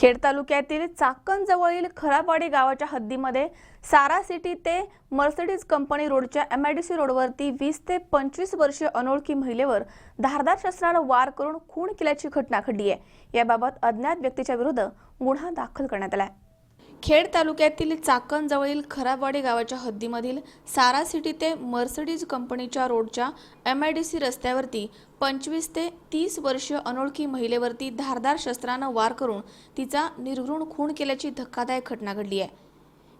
खेड तालुक्यातील चाकणजवळील खराबवाडी गावाच्या हद्दीमध्ये सारा सिटी ते मर्सिडीज कंपनी रोडच्या एम आय डी सी रोडवरती वीस ते पंचवीस वर्षीय अनोळखी महिलेवर धारदार शस्त्रानं वार करून खून केल्याची घटना घडली आहे. याबाबत अज्ञात व्यक्तीच्या विरुद्ध गुन्हा दाखल करण्यात आला आहे. खेड तालुक्यातील चाकणजवळील खराबवाडी गावाच्या हद्दीमधील सारा सिटी ते मर्सडीज कंपनीच्या रोडच्या एम आय डी सी रस्त्यावरती पंचवीस ते तीस वर्षीय अनोळखी महिलेवरती धारदार शस्त्रानं वार करून तिचा निर्घृण खून केल्याची धक्कादायक घटना घडली आहे.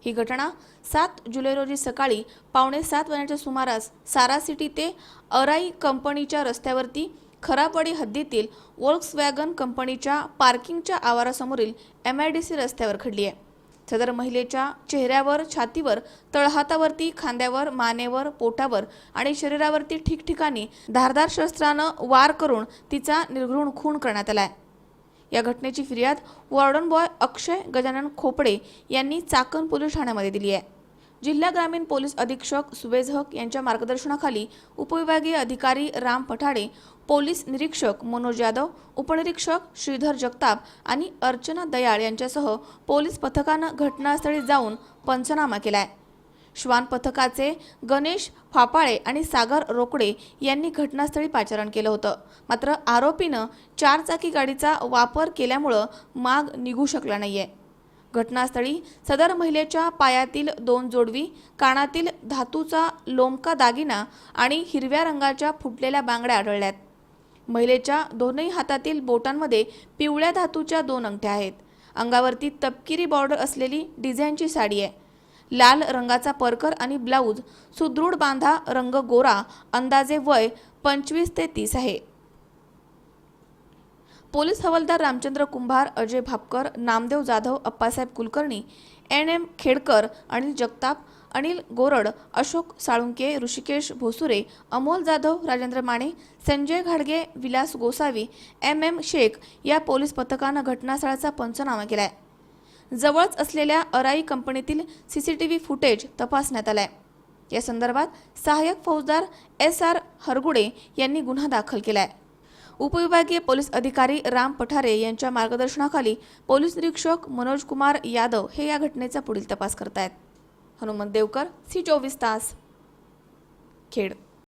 ही घटना सात जुलै रोजी सकाळी पावणे सात वाजण्याच्या सुमारास सारा सिटी ते अराई कंपनीच्या रस्त्यावरती खराबवाडी हद्दीतील वोल्क्सवॅगन कंपनीच्या पार्किंगच्या आवारासमोरील एम आय डी सी रस्त्यावर घडली आहे. सदर महिलेच्या चेहऱ्यावर छातीवर तळहातावरती खांद्यावर मानेवर पोटावर आणि शरीरावरती ठिकठिकाणी धारदार शस्त्रानं वार करून तिचा निर्घृण खून करण्यात आलाय. या घटनेची फिर्याद वॉर्डन बॉय अक्षय गजानन खोपडे यांनी चाकण पोलीस ठाण्यामध्ये दिली आहे. जिल्हा ग्रामीण पोलीस अधीक्षक सुवेज हक यांच्या मार्गदर्शनाखाली उपविभागीय अधिकारी राम पठाडे पोलीस निरीक्षक मनोज यादव उपनिरीक्षक श्रीधर जगताप आणि अर्चना दयाळ यांच्यासह पोलीस पथकानं घटनास्थळी जाऊन पंचनामा केलाय. श्वान पथकाचे गणेश फापाळे आणि सागर रोकडे यांनी घटनास्थळी पाचारण केलं होतं. मात्र आरोपीनं चारचाकी गाडीचा वापर केल्यामुळं माग निघू शकला नाहीये. घटनास्थळी सदर महिलेच्या पायातील दोन जोडवी कानातील धातूचा लोमका दागिना आणि हिरव्या रंगाच्या फुटलेल्या बांगड्या आढळल्यात. महिलेच्या दोनही हातातील बोटांमध्ये पिवळ्या धातूच्या दोन अंगठ्या आहेत. अंगावरती तपकिरी बॉर्डर असलेली डिझाईनची साडी आहे. लाल रंगाचा परकर आणि ब्लाऊज सुदृढ बांधा रंग गोरा अंदाजे वय पंचवीस ते तीस आहे. पोलीस हवालदार रामचंद्र कुंभार अजय भापकर नामदेव जाधव अप्पासाहेब कुलकर्णी एन एम खेडकर अनिल जगताप अनिल गोरड अशोक साळुंके ऋषिकेश भोसुरे अमोल जाधव राजेंद्र माने संजय घाडगे विलास गोसावी एम एम शेख या पोलीस पथकानं घटनास्थळाचा पंचनामा केलाय. जवळच असलेल्या अराई कंपनीतील C C T V footage तपासण्यात आलाय. या संदर्भात सहाय्यक फौजदार एस आर हरगुडे यांनी गुन्हा दाखल केलाय. उपविभागीय पोलीस अधिकारी राम पठारे यांच्या मार्गदर्शनाखाली पोलीस निरीक्षक मनोज कुमार यादव हे या घटनेचा पुढील तपास करतायत. हनुमंत देवकर सी चोवीस तास खेड.